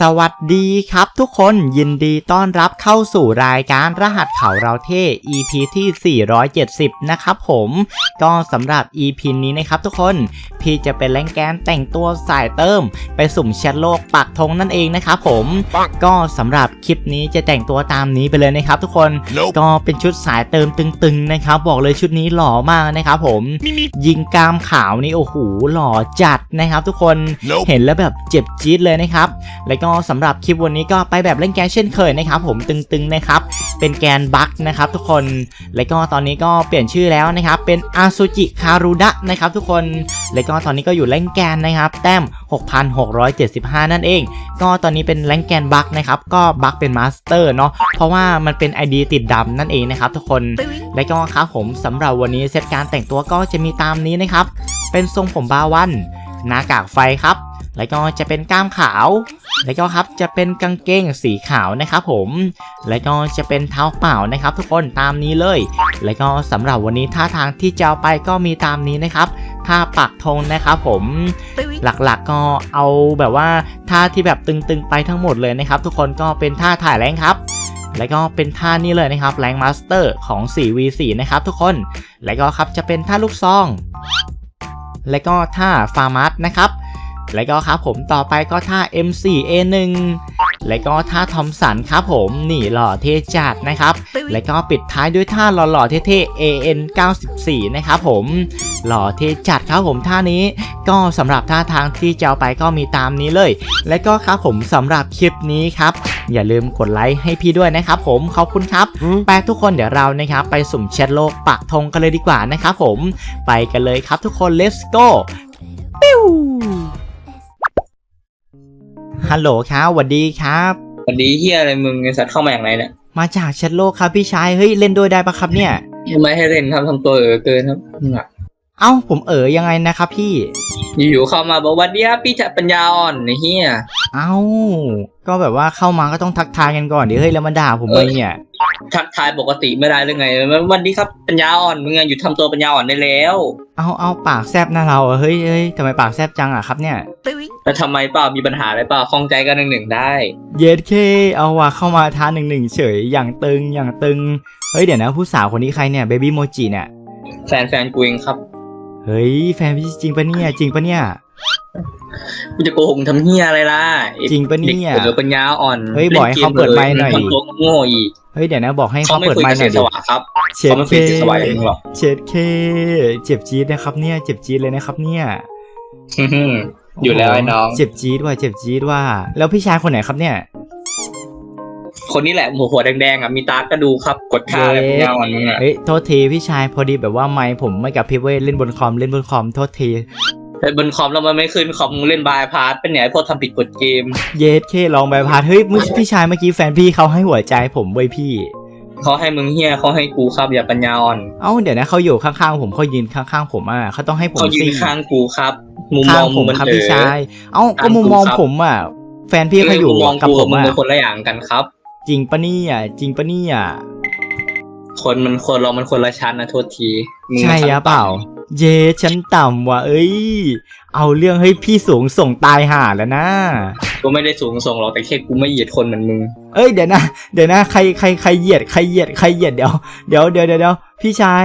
สวัสดีครับทุกคนยินดีต้อนรับเข้าสู่รายการรหัสเขาเราเท่ EP ที่ 470 นะครับผมก็สำหรับ EP นี้นะครับทุกคนพี่จะเป็นแรงแกนแต่งตัวสายเติม ไปสุ่มแชทโลกปักธงนั่นเองนะครับผมก็สำหรับคลิปนี้จะแต่งตัวตามนี้ไปเลยนะครับทุกคน Nope. ก็เป็นชุดสายเติมตึงๆนะครับ บอกเลยชุดนี้หล่อมากนะครับผมยิงกามขาวนี่โอ้โหหล่อจัดนะครับ ทุกคน Nope. เห็นแล้วแบบเจ็บจี๊ดเลยนะครับแล้วก็สำหรับคลิปวันนี้ก็ไปแบบเล่นแกนเช่นเคยนะครับผมตึงๆนะครับเป็นแกนบัคนะครับทุกคนแล้วก็ตอนนี้ก็เปลี่ยนชื่อแล้วนะครับเป็นอาซูจิคารุดะนะครับทุกคนแล้วก็ตอนนี้ก็อยู่เล่นแกนนะครับ แต้ม 6,675 นั่นเอง ก็ตอนนี้เป็นแรงแกนบัคนะครับก็บัคเป็นมาสเตอร์เนาะเพราะว่ามันเป็น ID ติดดำนั่นเองนะครับทุกคนและก็ครับผมสำหรับวันนี้เซตการแต่งตัวก็จะมีตามนี้นะครับเป็นทรงผมบาวัน หน้ากากไฟครับ แล้วก็จะเป็นกล้ามขาว แล้วก็ครับจะเป็นกางเกงสีขาวนะครับผม แล้วก็จะเป็นเท้าเปล่านะครับ ทุกคนตามนี้เลย แล้วก็สำหรับวันนี้ท่าทางที่จะเอาไปก็มีตามนี้นะครับท่าปักธงนะครับผมหลักๆก็เอาแบบว่าท่าที่แบบตึงๆไปทั้งหมดเลยนะครับ ทุกคนก็เป็นท่าถ่ายแรงครับแล้วก็เป็นท่านี้เลยนะครับแรงมาสเตอร์ของ 4v4 นะครับทุกคน แล้วก็ครับจะเป็นท่าลูกซอง แล้วก็ท่าฟาร์มัสนะครับ แล้วก็ครับผมต่อไปก็ท่า M4A1 แล้วก็ท่าทอมสันครับผมนี่หล่อเท่จัดนะครับ แล้วก็ปิดท้ายด้วยท่าหล่อๆเท่ๆ AN94 นะครับผม หล่อเท่จัดครับผมท่านี้ ก็สำหรับท่าทางที่จะเอาไปก็มีตามนี้เลย และก็ครับผมสำหรับคลิปนี้ครับ อย่าลืมกดไลค์ให้พี่ด้วยนะครับผมขอบคุณครับไปทุกคนเดี๋ยวเรานะครับไปสุ่มแชทโลกปักธงกันเลยดีกว่านะครับผมไปกันเลยครับทุกคน let's go ปิ้วฮัลโหลครับสวัสดีครับวันนี้เฮียอะไรมึงไอสัตว์เข้ามาอย่างไรเนี่ยมาจากแชทโลกครับพี่ชายเฮ้ยเล่นด้วยได้ปะครับเนี่ยทำไมให้เล่นทำทำตัวเออเกินครับมึงอะ เอ้าผมเอ๋อยังไงนะครับพี่ อยู่ๆเข้ามาบอกว่าเดียวพี่จะปัญญาอ่อนไอ้เฮียเอ้า ก็แบบว่าเข้ามาก็ต้องทักทายกันก่อนเดี๋ยวเฮ้ยแล้วมาด่าผมเลยเนี่ย ทักทายปกติไม่ได้หรือไงวันนี้ครับปัญญาอ่อนมึงอะหยุดทำตัวปัญญาอ่อนได้แล้วเอาเอาปากแซบหน้าเราอะเฮ้ยเฮ้ยทำไมปากแซบจังอะครับเนี่ย แล้วทำไมเปล่ามีปัญหาอะไรเปล่าคล่องใจกันหนึ่งหนึ่งๆได้ เยสเค เอาว่ะเข้ามาท้าหนึ่งหนึ่งเฉยอย่างตึงอย่างตึง เฮ้ยเดี๋ยวนะผู้สาวคนนี้ใครเนี่ยเบบี้โมจิเนี่ยแฟนแฟนกูเองครับ เฮ้ยแฟนพี่จริงปะเนี่ยจริงปะเนี่ยกูจะโกหกทำเฮียอะไรล่ะไอ้จริงปะเนี่ยเด็กเออปัญญาอ่อนเฮ้ยบอกให้เขาเปิดไมค์หน่อยทำตัวโง่อีกเฮ้ยเดี๋ยวนะบอกให้เขาเขาไม่เปิดคุยไมกับค์หน่เสีอยยดิสวะครับเช็ดเขาไม่เคคุยกับเสียสวะอย่างมึงหรอกเช็ดเคเจ็บจี๊ดนะครับเนี่ย เจ็บจี๊ดเลยนะครับเนี่ยอยู่แล้วไอ้น้อง เจ็บจี๊ดว่ะเจ็บจี๊ดว่ะแล้วพี่ชายคนไหนครับเนี่ย คนนี้แหละหัวหัวแดงๆอะมีตาก็ดูครับกดท่าอะไรปัญญาอ่อนมึงอะเอ้ยโทษทีพี่ชายพอดีแบบว่าไมค์ผมไม่กับพี่เว้ยเล่นบนคอมเล่นบนคอมโทษทีแต่บนคอมแล้วมันไม่ขึ้นคอมมึงเล่นบายพาสเป็นไงพวกทำผิดกฎเกม เยสเคลองไปพาเฮ้ยมึงพี่ชายเมื่อกี้แฟนพี่เขาให้หัวใจผมเว้ยพี่เขาให้มึงเฮียเขาให้กูครับอย่าปัญญาอ่อนเอ้าเดี๋ยวนะเขาอยู่ข้างๆผมเขายืนข้างๆผมอะเขาต้องให้ผมเขายืสินข้างกูครับมุมมข้าองงผมึมงมันครับเอพี่อชาย เอ้าก็มุมมองผมอะแฟนพี่เขาอยู่มุมมองกับกูผกับมมึงอะเป็นคนละอย่างกันครับ จริงปะเนี่ยจริงปะเนี่ยคนมันคนเรามันคนละชั้นนะโทษทีมึงใช่ชั้นอะเปล่าต่เยสฉันต่ำว่ะเอ้ย เอาเรื่องให้พี่สูงส่งตายห่าแล้วนะำกูไม่ได้สูงส่งหรอกแต่แค่กูไม่เหยียดคนเหมือนมึง เอ้ยเดี๋ยวนะเดี๋ยวนะใครใครใครเหยียดใครเหยียดใครเหยียดเดี๋ยวเดี๋ยวเดี๋ยวเดี๋ยวเดี๋ยวพี่ชาย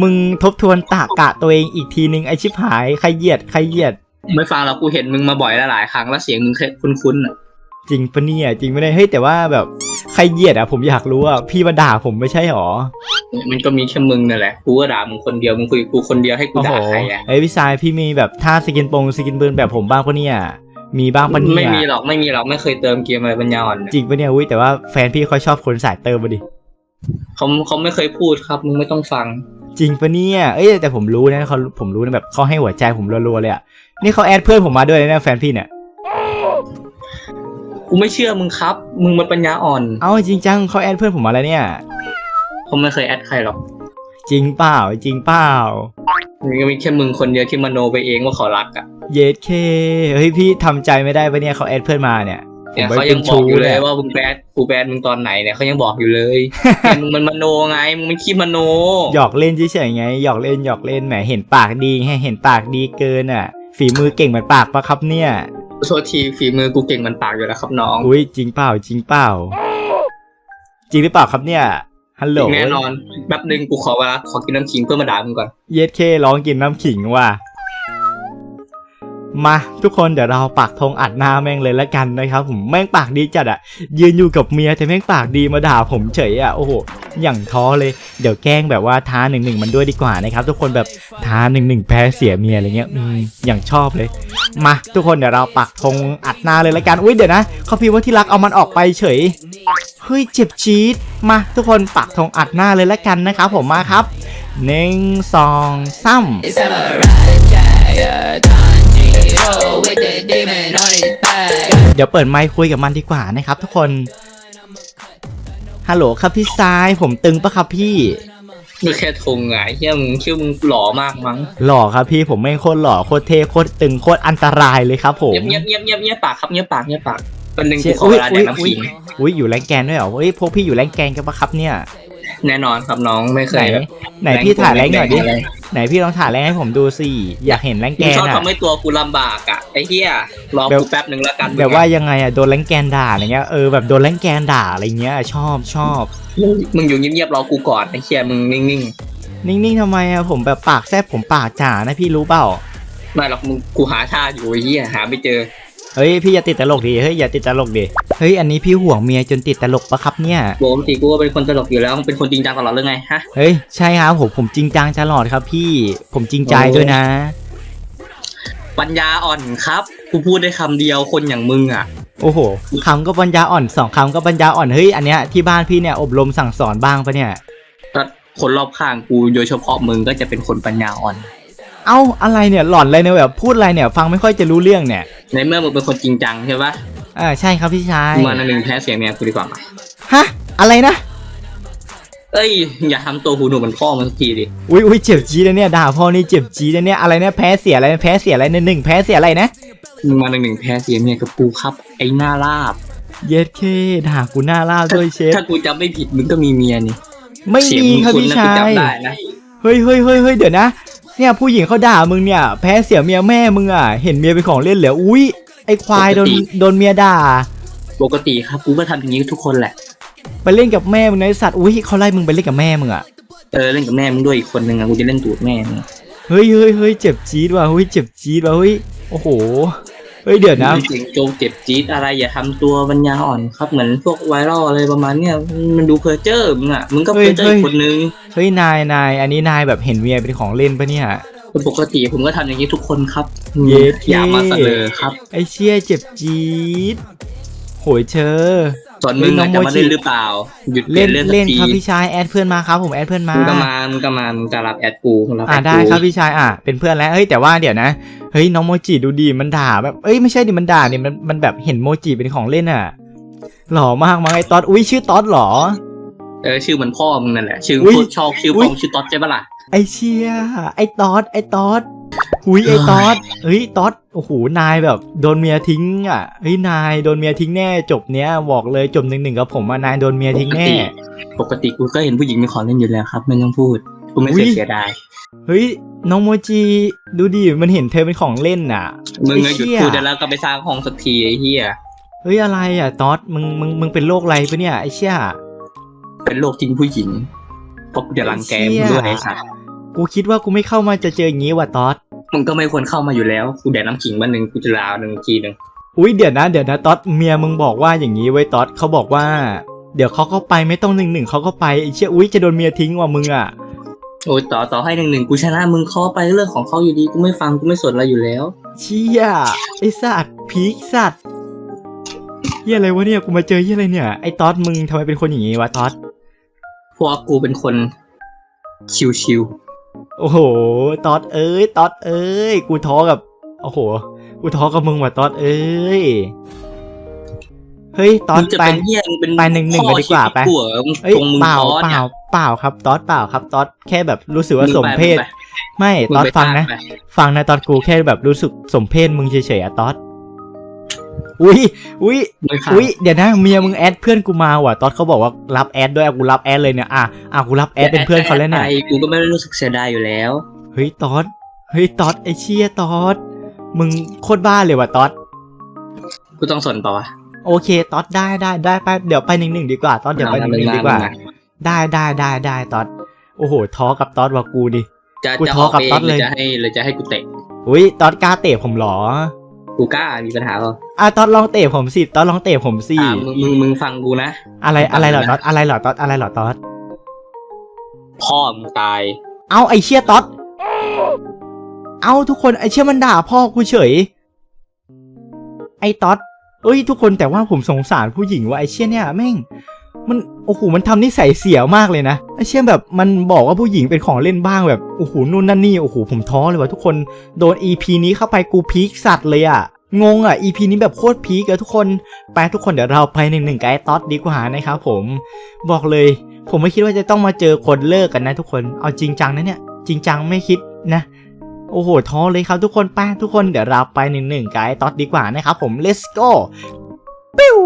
มึงทบทวนตากะตัวเองอีกทีนึงไอชิบหายใครเหยียดใครเหยียด ไม่ฟังแล้วกูเห็นมึงมาบ่อยหลายๆครั้งแล้วเสียงมึงแค่คุ้นๆอะจริงปะเนี่ยจริงไม่ได้เฮ้ยแต่ว่าแบบใครเหยียดอะผมอยากรู้อะพี่มาด่าผมไม่ใช่หรอมันก็มีแค่มึงนั่นแหละ กูก็ด่ามึงคนเดียว มึงคุยกับกูคนเดียวให้กูโอ้โหด่าใครอะ เอ้ยพี่ชายพี่มีแบบท่าสกินปงสกินปืนแบบผมบ้างปะเนี่ย มีบ้างปะเนี่ย ไม่มีหรอก ไม่มีหรอก ไม่เคยเติมเกมอะไรปัญญาอ่อนจริงปะเนี่ยอุ้ยแต่ว่าแฟนพี่เขาชอบคนสายเติมมาดิ เขาเขาไม่เคยพูดครับ มึงไม่ต้องฟัง จริงปะเนี่ย เอ้ยแต่ผมรู้นะเขาผมรู้นะแบบเขาให้หัวใจผมรัวๆเลยอะนี่เขาแอดเพื่อนผมมาด้วยนะแฟนพี่เนี่ย กูไม่เชื่อมึงครับ มึงมันปัญญาอ่อน เอ้าจริงจังเขาแอดเพื่อนผมมาแล้วเนี่ยเขาไม่เคยแอดใครหรอกจริงเปล่าจริงเปล่ามันก็มีแค่มึงคนเดียวที่มโนไปเองว่าเขารักอะ เยสเคเฮ้ยพี่ทำใจไม่ได้ปะเนี่ยเขาแอดเพื่อนมาเนี่ยผมเนี่ยไปเขาเป็ยันงบอชูกอยู่เลเนี่ยยว่ามึงแบดกูแบดมึงตอนไหนเนี่ยเขายังบอกอยู่เลยเนี่ยมึงมันมโนไงมึงมันขี้มโน หยอกเล่นเฉยๆไงหยอกเล่นหยอกเล่นแหมเห็นปากดีไงเห็นปากดีเกินอะ ฝีมือเก่งเหมือนปากปะครับเนี่ย โทษทีฝีมือกูเก่งมันปากอยู่แล้วครับน้อง อุ้ยจริงเปล่าจริงเปล่า จริงหรือเปล่าครับเนี่ยฮัลโหลแน่นอนแป๊บหนึ่งกูขอเวลาขอกินน้ำขิงเพื่อมาด่ามึงก่อนเยสเคร้องกินน้ำขิงว่ะ มาทุกคนเดี๋ยวเราปักธงอัดหน้าแม่งเลยละกันนะครับผมแม่งปากดีจัดอะยืนอยู่กับเมียแต่แม่งปากดีมาด่าผมเฉยอะโอ้โหอย่างท้อเลยเดี๋ยวแกล้งแบบว่าท้าหนึ่งหนึ่งมันด้วยดีกว่านะครับทุกคนแบบท้าหนึ่งหนึ่งแพ้เสียเมียอะไรเงี้ยออย่างชอบเลยมาทุกคนเดี๋ยวเราปักธงอัดหน้าเลยละกันอุ้ยเดี๋ยวนะเขาพิมพ์ว่าที่รักเอามันออกไปเฉยเฮ้ยเจ็บจี๊ดมาทุกคนปักธงอัดหน้าเลยละกันนะครับผมมาครับหนึ่งสองสาม It's ever right, yeah, yeah, Tanjiro with the demon on his back. เดี๋ยวเปิดไมค์คุยกับมันดีกว่านะครับทุกคน ฮัลโหลครับพี่ทรายผมตึงปะครับพี่ มึงแค่ทงไงเฮียมึงคิดว่ามึงหล่อมากมั้งหล่อครับพี่ผมไม่งโคตรหล่อโคตรเท่โคตรตึงโคตรอันตรายเลยครับผม เงียบเงียบเงียบเงียบเงียบปากครับเงียบปากเงียบปากเป็นหนึ่งเชี่กูยขออุ้เวยลาแดอุ้ยกน้ำอุ้ยขิงอุ้ยอยู่แรงแกนด้วยเหรอเฮ้ยพวกพี่อยู่แรงแกนกันปะครับเนี่ย แน่นอนครับน้องไม่เคไหนยแบบไหนพี่ถ่ายแรงหน่อยดิแรงไหนพี่ลองถ่ายแรงให้ผมดูสิ อยากเห็นแรงแกมึงนชอบอะทำให้ตัวกูลำบากอะไอ้เฮียรอแบบกูแป๊บหนึ่งแล้วกันแบบว่ายังไงอะโดนแรงแกนด่าอะไรเงี้ย เออแบบโดนแรงแกนด่าอะไรเงี้ย ชอบชอบ มึงมึงอยู่เงียบๆรอกูก่อนไอ้เฮียมึงนิ่งนิ่งๆทำไมอะผมแบบปากแซบผมปากจ๋านะพี่รู้เปล่า ๆไม่หรอกมึงกูหาท่าอยู่ไอ้เฮียหาไม่เจอ เฮ้ยพี่อย่าติดตลกดิเฮ้ยอย่าติดตลกดิเฮ้ยอันนี้พี่ห่วงเมียจนติดตลกปะครับเนี่ยปกติกูก็เป็นคนตลกอยู่แล้วมึงเป็นคนจริงจังตลอดเรื่องไงฮะเฮ้ยใช่ครับผมผมจริงจังตลอดครับ พี่ผมจริงใจด้วยนะ ปัญญาอ่อนครับกูพูดได้คำเดียวคนอย่างมึงอะโอ้โหคำก็ปัญญาอ่อนสองคำก็ปัญญาอ่อนเฮ้ยอันเนี้ยที่บ้านพี่เนี่ยอบรมสั่งสอนบ้างปะเนี่ยก็คนรอบข้างกูโดยเฉพาะมึงก็จะเป็นคนปัญญาอ่อน เอ้าอะไรเนี่ยหล่อนอะไรเนี่ยแบบพูดอะไรเนี่ยฟังไม่ค่อยจะรู้เรื่องเนี่ยในเมื่อมึงเป็นคนจริงจังใช่ปะอ่าใช่ครับพี่ชายมาหนึ่งแพ้เสียเมียกูดีกว่ามาฮะอะไรนะเอ้ยอย่าทำตัวหูหนูเหมือนพ่อมันสักทีดิอุ้ยอุ้ยเจ็บจี๊ดนะเนี่ยด่าพ่อนี่เจ็บจี๊ดนะเนี่ยอะไรเนี่ยแพ้เสียอะไรแพ้เสียอะไรเนี่ยหนึ่งแพ้เสียอะไรนะมึงมาหนึ่งแพ้เสียเมียกับกูครับ ไอ้หน้าลาบเย็ดเคด่ากูหน้าลาบด้วยเชฟถ้ากูจำไม่ผิดมึงก็มีเมียนี่ไม่เสียงมีมึงครับคุ้นพี่นะชากูยจำได้นะเฮ้ยเฮ้ยเฮ้ยเฮ้ยเดี๋ยวนะ เนี่ยผู้หญิงเขาด่ามึงเนี่ย แพ้เสียเมียแม่มึงอะ เห็นเมียเป็นของเล่นเหรออุ้ยไอควายโดนโดนเมียด่า ปกติครับกูก็ทำอย่างนี้ทุกคนแหละ ไปเล่นกับแม่มึงในะไอ้สัตว์อุ้ยเขาไล่มึงไปเล่นกับแม่มึงอะเออเล่นกับแม่มึงด้วยอีกคนนึงอะกูจะเล่นตูดแม่มึง เฮ้ยเฮ้ยเฮ้ยเจ็บจี๊ดว่ะเฮ้ยเจ็บจี๊ดว่ะเฮ้ยโอ้โหเฮ้ยเดี๋ยวนะจริงๆโจงเจ็บจี๊ดอะไรอย่าทำตัวปัญญาอ่อนครับ เหมือนพวกไวรัลอะไรประมาณเนี้ยมันดูเพอร์เจอร์มึงอะมึงก็เพอร์เจอร์อีกคนนึงเฮ้ยนายนายอันนี้นายแบบเห็นเมียเป็นของเล่นปะเนี่ยปกติผมก็ทำอย่างนี้ทุกคนครับเย็ดอย่ามาเสนอครับ ไอเชี่ยเจ็บจี๊ดโหยเชอ ส่วนมึงเฮ้ยน้อะองจะมาโมจิเล่นหรือเปล่า หยุดเปลี่เล่ยนนเรื่องสัเล่กนทีครับพี่ชายแอดเพื่อนมาครับผมแอดเพื่อนมามึงก็มามึงก็มามึงจะรับแอดกูมึงรับแออ่าดได้กูครับพี่ชายอะเป็นเพื่อนแล้วเฮ้ยแต่ว่าเดี๋ยวนะเฮ้ยน้องโมจิดูดีมันด่าแบบเอ้ยไม่ใช่ดิมันด่าเนี่ยมันมันแบบเห็นโมจิเป็นของเล่นอะหล่อมากมั้งไอ้ต๊อดอุ้ยชื่อต๊อดเหรอ เออชื่อเหมือนพ่อมึงนั่นแหละชื่ออุ๊ยโคตรชอบชื่ออุ๊พ่อยมึงชื่อต๊อดใช่ปะล่ะไอเชียไอต๊อดไอต๊อด อุ้ยไอต๊อดเฮ้ยต๊อดโอ้โหนายแบบโดนเมียทิ้งอะเฮ้ยนายโดนเมียทิ้งแน่จบเนี้ยบอกเลยจบหนึ่งหนึ่งกับผมอะนายโดนเมียทิ้งแน่ ปกติกูก็เห็นผู้หญิงมีของเล่นอยู่แล้วครับไม่ต้องพูดกูไม่เคอุ๊ยยเสียดายเฮ้ยน้องโมจิดูดิมันเห็นเธอเป็นของเล่นอะมึงไอ้อะหยุดเชี่ยพูดได้แล้วก็ไปสร้างห้องสักทีไอ้เหี้ยเฮ้ยอะไรอะต๊อดมึงมึงมึงเป็นโรคอะไรปะเนี่ยไอเชี่ยเป็นโรคจริงผู้หญิงเพราะกูจะรังแกมึงด้วยไอ้สัตว์กูคิดว่ากูไม่เข้ามาจะเจออย่างนี้ว่ะต๊อด มึงก็ไม่ควรเข้ามาอยู่แล้วกูแดกน้ำขิงมาหนึ่งกูจะลาวหนึ่งทีหนึ่งอุ้ยเดี๋ยวนะเดี๋ยวนะต๊อดเมียมึงบอกว่าอย่างนี้ไว้ยต๊อดเขาบอกว่า เดี๋ยวเขาก็ไปไม่ต้องหนึ่งหนึ่งเขาก็ไปไอ้เชี่ยอุ้ยจะโดนเมียทิ้งว่ะมึงอะโอ้ยต่อต่อให้หนึ่งหนึ่งกูชนะมึงเข้าไปเรื่องของเขาอยู่ดีกูไม่ฟังกูไม่สนอะไรอยู่แล้วเชี่ยไอสัตว์พีคสัตว์เฮียอะไรวะเนี่ยกูมาเจอเฮียอะไรเนี่ยไอต๊อดมึงทำไมเป็นคนอย่างนี้วะต๊อดเพราะว่ากูเป็นคนชิว โอ้โหต๊อดเอ้ยต๊อดเอ้ย กูท้อกับ โอ้โห กูท้อกับมึงว่ะต๊อดเอ้ย เฮ้ยๆต๊อมึดงจะไปเป็นเหี้ยมึงเป็นไปหนึ่งหนึ่งพ่อไปดีกว่าชีตไปกูเหรอมึงเอ้ยตรงมึงเปล่าซอสเปล่าอะเปล่าครับต๊อดเปล่าครับต๊อดแค่แบบรู้สึกว่ามึงสมไปเพศมึงไปไม่มึต๊อดไปฟังนะไปฟังนะต๊อดกูแค่แบบรู้สึกสมเพศมึงเฉยๆอะต๊อด อุ้ยอุ้ยมึงฟังอุ้ยเดี๋ยวนะเมียมึงแอดเพื่อนกูมาว่ะต๊อดเขาบอกว่ารับแอดด้วยอะกูรับแอดเลยเนี่ยอะอะกูรับแอดเป็นเพื่อนเขาแล้วเนี่ยไอ้กูก็ไม่ได้รู้สึกเสียดายอยู่แล้วเฮ้ยต๊อดเฮ้ยต๊อดไอเชี่ยต๊อดมึงโคตรบ้าเลยว่ะต๊อดกูต้องสนต่อวะโอเคตอดได้ได้ได้ไปเดี๋ยวไปหนึ่งหนึ่งดีกว่าตอดเดี๋ยวไปหนึ่งหนึ่งดีกว่า ได้ได้ได้ได้ตอดโอ้โหท้อกับตอดว่ากูดิจะกูจะท้อออกกับเอต๊องดหเลรือยจะให้หรือจะให้กูเตะอุ้ยตอดกล้าเตะผมเหรอ กูกล้ามีปัญหาเปล่าอะตอดลองเตะผมสิตอดลองเตะผมสิอ่ามึงมึงมึงฟังกูนะอะไรอะไรเหรอนะตอดอะไรเหรอตอดอะไรเหรอตอดพ่อมึงตาย เอาไอเชี่ยตอดเอาทุกคนไอเชี่ยมันด่าพ่อกูเฉย ไอตอดเอ้ยทุกคนแต่ว่าผมสงสารผู้หญิงว่าไอเชี่ยเนี่ยแม่ง มันโอ้โหมันทำนิสัยเสียมากเลยนะไอเชี่ยแบบมันบอกว่าผู้หญิงเป็นของเล่นบ้างแบบโอ้โหนู่นนั่นนี่โอ้โหผมท้อเลยว่ะทุกคนโดน EP นี้เข้าไปกูพีคสัตว์เลยอะงงอะ EP นี้แบบโคตรพีคอะทุกคน ไปทุกคนเดี๋ยวเราไปหนึ่งหนึ่งไกับไอ้ต๊อดดีกว่านะครับผม บอกเลย ผมไม่คิดว่าจะต้องมาเจอคนเลิกกันนะทุกคน เอาจริงจังนะเนี่ย จริงจังไม่คิดนะ โอ้โหท้อเลยครับทุกคนไปทุกคนเดี๋ยวเราไปหนึ่งหนึ่งไกับไอ้ต๊อดดีกว่านะครับผม let's go ปิ้ว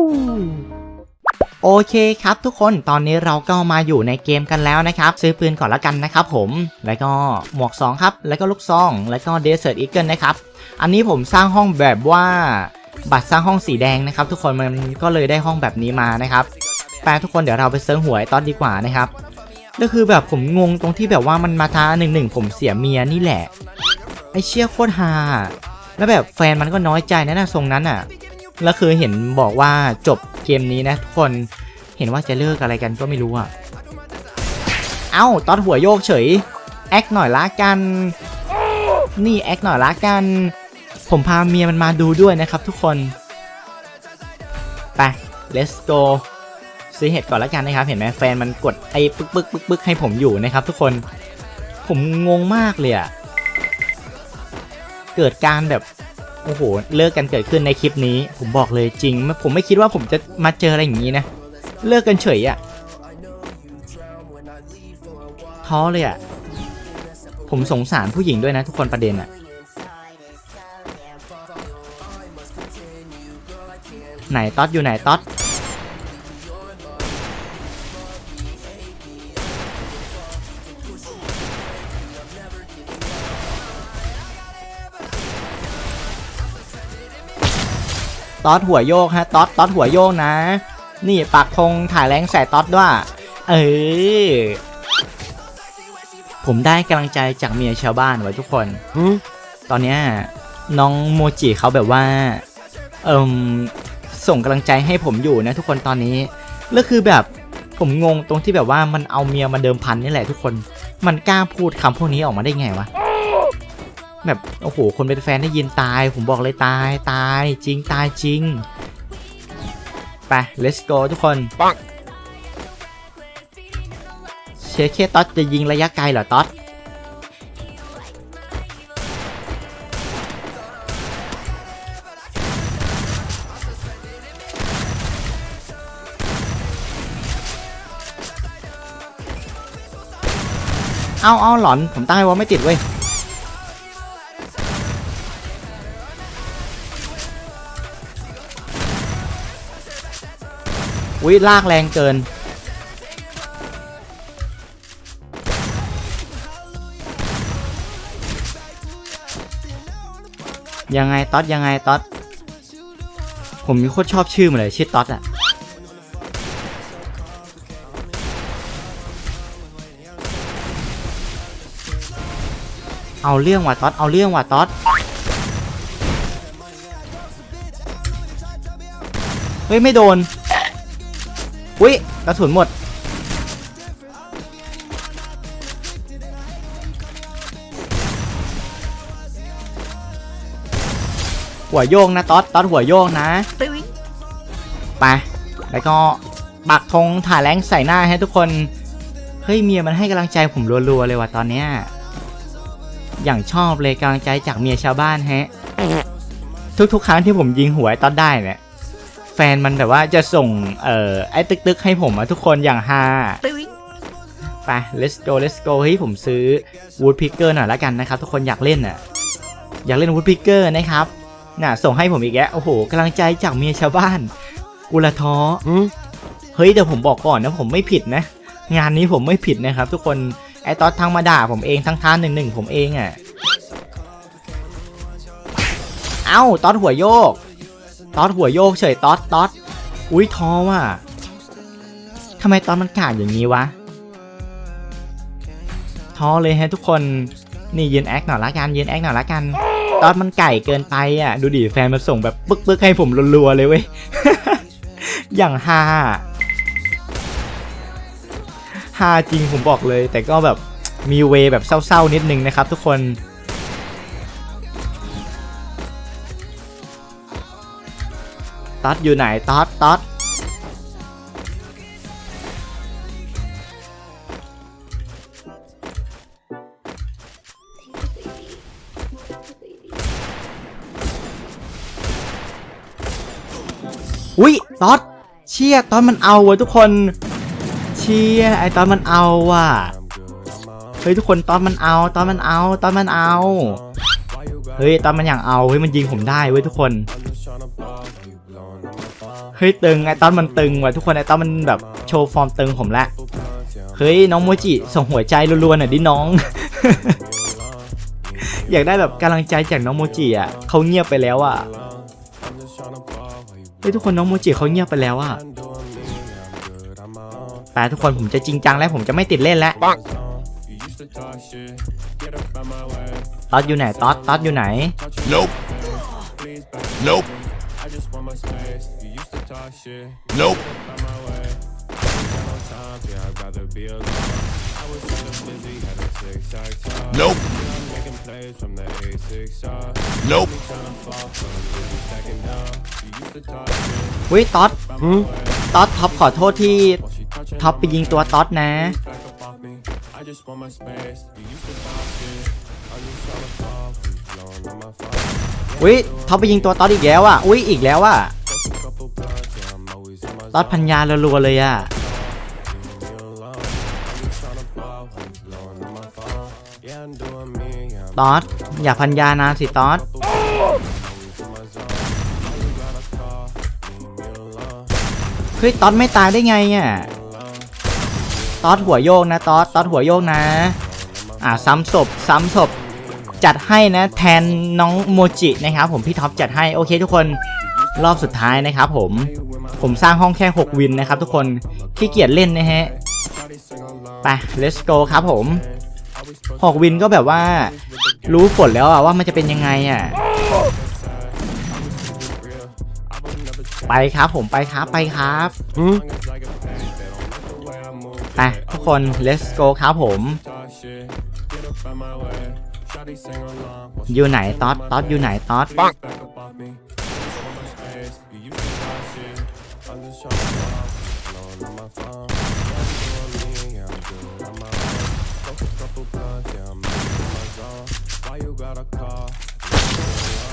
โอเคครับทุกคนตอนนี้เราก็มาอยู่ในเกมกันแล้วนะครับ ซื้อปืนก่อนละกันนะครับผม แล้วก็หมวก 2 ครับ แล้วก็ลูกซอง แล้วก็เดสเซอร์อีเกิลนะครับ อันนี้ผมสร้างห้องแบบว่าบัตรสร้างห้องสีแดงนะครับ ทุกคนมันก็เลยได้ห้องแบบนี้มานะครับแปลทุกคนเดี๋ยวเราไปเซิร์ฟหวยตอนดีกว่านะครับก็คือแบบผมงงตรงที่แบบว่ามันมาท้าหนึ่งหนึ่งผมเสียเมียนี่แหละไอเชี่ยโคตรฮาแล้วแบบแฟนมันก็น้อยใจนะนะทรงนั้นอะ แล้วคือเห็นบอกว่าจบเกมนี้นะทุกคนเห็นว่าจะเลิกอะไรกันก็ไม่รู้อะ เอ้าตอนหัวโยกเฉย แอคหน่อยละกัน นี่แอคหน่อยละกัน ผมพาเมียมันมาดูด้วยนะครับทุกคน ไป let's go ซื้อเห็ดก่อนละกันนะครับ เห็นไหมแฟนมันกดไอ้ปึ๊กปึ๊กปึ๊กปึ๊กให้ผมอยู่นะครับ ทุกคน ผมงงมากเลยอะเกิดการแบบ โอ้โห เลิกกันเกิดขึ้นในคลิปนี้ ผมบอกเลยจริง ผมไม่คิดว่าผมจะมาเจออะไรอย่างนี้นะ เลิกกันเฉยอะท้อเลยอะผมสงสารผู้หญิงด้วยนะทุกคนประเด็นอะไหนต๊อดอยู่ไหนต๊อด ต๊อดหัวโยกฮะต๊อดต๊อดหัวโยกนะ นี่ปักธงถ่ายแรงใส่ต๊อดด้วยเออผมได้กำลังใจจากเมียชาวบ้านไว้ทุกคน ตอนเนี้ยน้องโมจิเขาแบบว่า เอิมส่งกำลังใจให้ผมอยู่นะทุกคนตอนนี้แล้วคือแบบผมงงตรงที่แบบว่ามันเอาเมียมาเดิมพันนี่แหละทุกคน มันกล้าพูดคำพวกนี้ออกมาได้ไงวะ แบบโอ้โห คนเป็นแฟนได้ยินตาย ผมบอกเลยตายตายจริงตายจริง ไป let's go ทุกคนปังเชคเคต๊อดจะยิงระยะไกลเหรอต๊อดเอาเอาหลอน ผมตั้งไว้ว่าไม่ติดเว้ย อุ้ยลากแรงเกิน ยังไงต๊อดยังไงต๊อดผมมีโคตรชอบชื่อมันเลยชื่อต๊อดอะเอาเรื่องว่ะต๊อดเอาเรื่องว่ะต๊อดเฮ้ย ไม่โดน อุ้ยกระสุนหมด หัวโยงนะต๊อดต๊อดหัวโยงนะไปแล้วก็ปักธงถ่ายแรงใส่หน้าให้ทุกคน เฮ้ยเมียมันให้กำลังใจผมรัวๆเลยว่ะตอนเนี้ยอย่างชอบเลยกำลังใจจากเมียชาวบ้านแฮะ ทุกๆ ครั้งที่ผมยิงหัวไอ้ต๊อดได้เนี่ย แฟนมันแบบว่าจะส่งเอ่อไอ้ตึกๆให้ผมอะทุกคนอย่างฮาไป let's go let's go เฮ้ยผมซื้อ wood picker หน่อยละกันนะครับ ทุกคนอยากเล่นอะอยากเล่น wood picker นะครับน่ะส่งให้ผมอีกแล้วโอ้โหกำลังใจจากเมียชาวบ้านกุละท้อเฮ้ยแต่ผมบอกก่อนนะผมไม่ผิดนะ งานนี้ผมไม่ผิดนะครับ ทุกคนไอ้ตอดทั้งมาด่าผมเองทั้งท้าหนึ่งหนึ่งผมเองอะ่ะเอ้าตอดหัวโยก ตอดหัวโยกเฉยตอดตอดอุ้ยท้อว่ะทำไมตอนมันกาดอย่างนี้วะท้อเลยฮะทุกคนนี่ยืนแอคหน่อยละกันยืนแอคหน่อยละกัน ตอนมันไก่เกินไปอะ ดูดิแฟนมันส่งแบบปึ๊กๆให้ผมรัวๆเลยเว้ยอย่างฮาฮาจริงผมบอกเลย แต่ก็แบบมีเวแบบเศร้าๆนิดนึงนะครับทุกคน ต๊อดอยู่ไหนต๊อดต๊อดอุ้ยตอดเชี่ยตอนมันเอาว่ะทุกคน เชี่ยไอตอนมันเอาว่ะเฮ้ยทุกคนตอนมันเอาตอนมันเอาตอนมันเอา เฮ้ยตอนมันอย่างเอาเฮ้ยมันยิงผมได้เว้ยทุกคน ฮ้ยตึงไอตอนมันตึงว่ะทุกคนไอตอนมันแบบโชว์ฟอร์มตึงผมละเฮ้ยน้องโมจิส่งหัวใจรัวๆหน่อยดิน้อง อยากได้แบบกำลังใจจากน้องโมจิอะเขาเงียบไปแล้วอะเฮ้ยทุกคนน้องโมจิเขาเงียบไปแล้วอะแต่ทุกคนผมจะจริงจังแล้วผมจะไม่ติดเล่นแล้วต๊อดอยู่ไหนต๊อดต๊อดอยู่ไหน Nope. Nope. Nope. Nope. Nope. อุ้ยต๊อดต๊อดท็อปขอโทษที่ท็อปไปยิงตัวต๊อดนะอุ้ยท็อปไปยิงตัวต๊อดอีกแล้วอะ อุ้ยอีกแล้วอะ ต๊อดพันยารัวๆเลยอะต๊อดอย่าพันยานานสิต๊อดเฮ้ยต๊อดไม่ตายได้ไงอะต๊อดหัวโยกนะต๊อดต๊อดหัวโยกนะ อ่าซ้ำศพซ้ำศพจัดให้นะแทนน้องโมจินะครับผมพี่ท็อปจัดให้โอเคทุกคนรอบสุดท้ายนะครับผม ผมสร้างห้องแค่ 6 วินนะครับทุกคนขี้เกียจเล่นนะฮะไป let's go ครับผม 6 วินก็แบบว่า รู้ผลแล้วอะว่ามันจะเป็นยังไงอะไปครับผมไปครับไปครับไปทุกคน let's go ครับผม อยู่ไหนต๊อดต๊อดอยู่ไหนต๊อด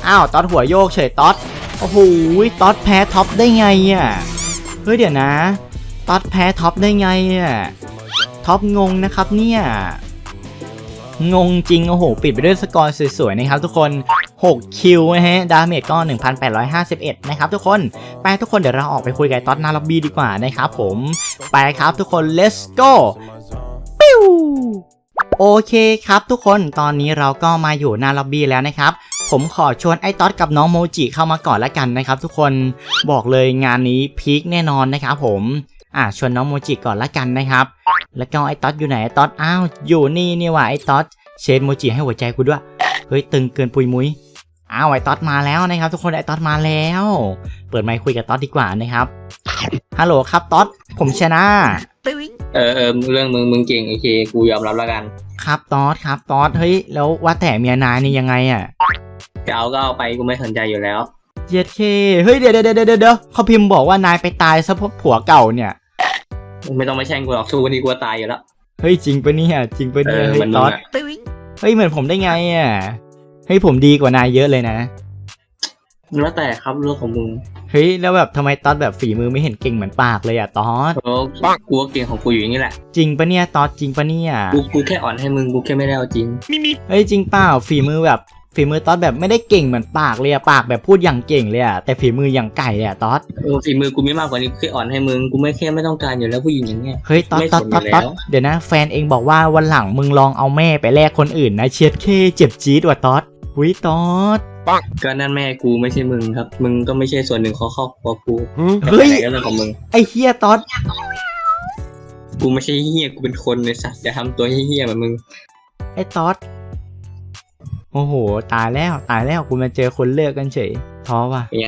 อ้าวต๊อดหัวโยกเฉยต๊อดโอ้โหต๊อดแพ้ท็อปได้ไงอะเฮ้ยเดี๋ยวนะต๊อดแพ้ท็อปได้ไงอะท็อปงงนะครับเนี่ยงงจริง โอ้โห ปิดไปด้วยสกอร์สวยๆ นะครับทุกคน 6 คิวนะฮะ ดาเมจก็ 1,851 นะครับทุกคน ไปทุกคนเดี๋ยวเราออกไปคุยกับไอ้ต๊อดนาล็อบบี้ดีกว่านะครับผม ไปครับทุกคน let's go ปิ้วโอเคครับทุกคนตอนนี้เราก็มาอยู่หน้าล็อบบี้แล้วนะครับ ผมขอชวนไอ้ต๊อดกับน้องโมจิเข้ามาก่อนละกันนะครับ ทุกคนบอกเลยงานนี้พีคแน่นอนนะครับผมอะชวนน้องโมจิก่อนละกันนะครับ แล้วก็ไอ้ต๊อดอยู่ไหนไอ้ต๊อดอ้าวอยู่นี่นี่หว่าไอ้ต๊อดเชนโมจิให้หัวใจกูด้วยเฮ้ยตึงเกินปุยมุ้ยอ้าวไอ้ต๊อดมาแล้วนะครับ ทุกคนไอ้ต๊อดมาแล้ว เปิดไมค์คุยกับต๊อดดีกว่านะครับฮัลโหลครับต๊อดผมชนะเออเออเรื่องมึงมึงเก่งโอเคกูยอมรับแล้วกัน ครับต๊อดครับต๊อดเฮ้ยแล้วว่าแต่เมียนายนี่ยังไงอะ จะเอาก็เอาไปกูไม่สนใจอยู่แล้ว เย็ดเคเฮ้ยเดี๋ยวเดี๋ยวเดี๋ยวเดี๋ยวเดี๋ยวเขาพิมพ์บอกว่านายไปตายซะเพราะผัวเก่าเนี่ยไม่ต้องมาแช่งกูหรอกสู้กันดีกว่าตายอยู่แล้วเฮ้ยจริงปะเนี่ยจริงปะเอเนี่ยอเฮ้ยมันต๊มึองดอะเฮ้ยเหมือนผมได้ไงอะเฮ้ยผมดีกว่านายเยอะเลยนะแล้วแต่ครับเรื่องของมึงเฮ้ยแล้วแบบทำไมต๊อดแบบฝีมือไม่เห็นเก่งเหมือนปากเลยอะต๊อดเออกูก็เก่งของกูอยู่อย่างนี้แหละจริงปะเนี่ยต๊อดจริงปะเนี่ยกูกูแค่อ่อนให้มึงกูแค่ไม่ได้เอาจริงเฮ้ยจริงเปล่าฝีมือแบบ ฝีมือต๊อดแบบไม่ได้เก่งเหมือนปากเลยอะปากแบบพูดอย่างเก่งเลยอะแต่ฝีมืออย่างไก่เลยอะต๊อดเออฝีมือกูมีมากกว่านี้กูแค่อ่อนให้มึงกูไม่แค่ไม่ต้องการอยู่แล้วผู้หญิงอย่างเงี้ยเฮ้ยต๊อดไม่ต๊อดสนต๊อดอยู่ต๊อดแล้วเดี๋ยวนะแฟนเองบอกว่าวันหลังมึงลองเอาแม่ไปแลกคนอื่นนะเชียดเคเจ็บจี๊ดว่ะต๊อดหุยตอดก็นั่นแม่กูไม่ใช่มึงครับ มึงก็ไม่ใช่ส่วนหนึ่งของครอบครัวกู Hmm? จะเฮ้ไปยไหนก็เรื่องของมึงไอเฮียตอดกูไม่ใช่เฮี้ยกูเป็นคนในสัตว์อย่าทำตัวเฮี้ยๆเหมือนมึงไอตอด โอ้โห ตายแล้วตายแล้วกูมาเจอคนเลิกกันเฉยท้อว่ะเป็นไง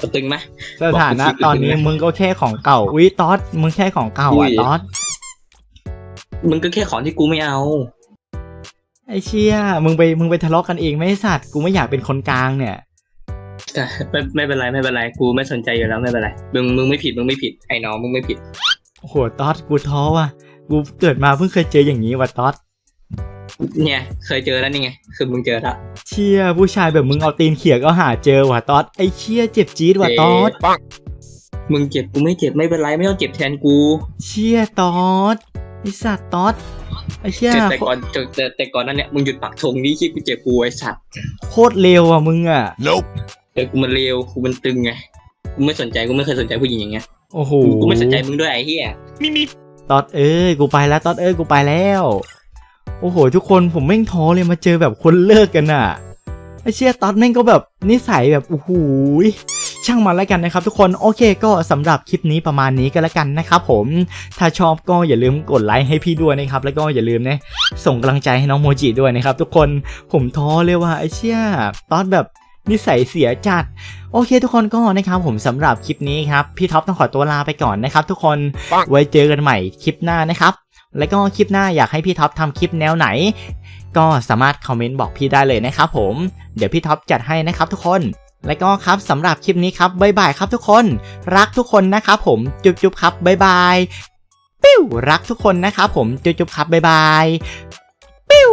กระตึงไหมสถานะบอกกูคิดตอนนี้เลยนะมึงก็แค่ของเก่าอุ้ยตอดมึงแค่ของเก่าอุ้อะยตอดมึงก็แค่ของที่กูไม่เอา ไอเชี่ยมึงไปมึงไปทะเลาะกันเองไม่สัตว์กูไม่อยากเป็นคนกลางเนี่ยแต่ไม่ไม่เป็นไรไม่เป็นไรกูไม่สนใจอยู่แล้วไม่เป็นไรมึงมึงไม่ผิดมึงไม่ผิดไอ้น้องมึงไม่ผิดโอ้โหตอดกูท้อว่ะกูเกิดมาเพิ่งเคยเจออย่างนี้ว่ะตอด เนี่ย เคยเจอแล้วนี่ไง คือมึงเจอแล้วเชี่ยผู้ชายแบบมึงเอาตีนเขี่ยก็หาเจอว่ะตอดไอเชี่ยเจ็บจี๊ดว่ะตอดมึงเจ็บกูไม่เจ็บไม่เป็นไรไม่ต้องเจ็บแทนกู เชี่ยตอดไอสัตว์ตอดไอเชี่ยแต่แต่ก่อนแต่แต่แต่ก่อนนั้นเนี่ยมึงหยุดปักธงนี่ที่กูเจ็บกูไอ้สัตว์โคตรเลวอะมึงอะ Nope. แต่กูมันเลวกูมันตึงไงกูไม่สนใจกูไม่เคยสนใจผู้หญิงอย่างเงี้ยโอ้โหกูกูไม่สนใจมึงด้วยไอ้เหี้ยตอดเอ้ยกูไปแล้วตอดเอ้ยกูไปแล้ว โอ้โห ทุกคนผมแม่งท้อเลยมาเจอแบบคนเลิกกันอะไอเชี่ยตอดแม่งก็แบบนิสัยแบบโอ้โหยช่างมันแล้วกันนะครับทุกคนโอเคก็สำหรับคลิปนี้ประมาณนี้ก็แล้วกันนะครับผมถ้าชอบก็อย่าลืมกดไลค์ให้พี่ด้วยนะครับแล้วก็อย่าลืมนะส่งกำลังใจให้น้องโมจิด้วยนะครับทุกคนผมท้อเลยว่าไอเชี่ยตอดแบบนิสัยเสียจัดโอเคทุกคนก็นะครับผมสำหรับคลิปนี้ครับพี่ท็อปต้องขอตัวลาไปก่อนนะครับทุกคนไว้เจอกันใหม่คลิปหน้านะครับ และก็คลิปหน้าอยากให้พี่ท็อปทำคลิปแนวไหน ก็สามารถคอมเมนต์บอกพี่ได้เลยนะครับผม เดี๋ยวพี่ท็อปจัดให้นะครับทุกคน และก็ครับสำหรับคลิปนี้ครับบ๊ายบายครับทุกคน รักทุกคนนะครับผม จุ๊บจุ๊บครับบ๊ายบาย ปิ้วรักทุกคนนะครับผม จุ๊บจุ๊บครับบ๊ายบาย ปิ้ว